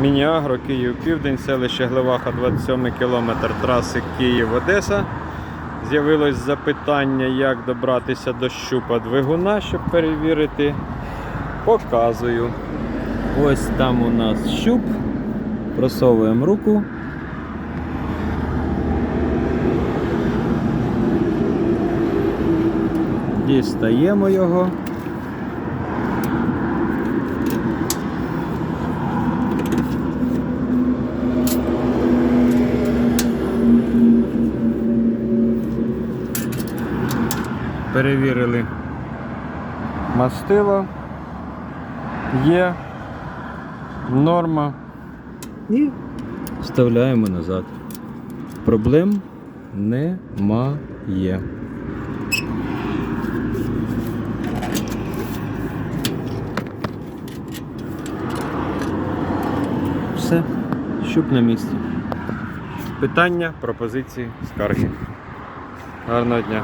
Міні-Агро, Київ Південь, селище Глеваха, 27 кілометр траси Київ-Одеса. З'явилось запитання, як добратися до щупа двигуна, щоб перевірити. Показую. Ось там у нас щуп. Просовуємо руку. Дістаємо його. Перевірили мастило. Є норма. І вставляємо назад. Проблем немає. Все, щуп на місці. Питання, пропозиції, скарги. Гарного дня.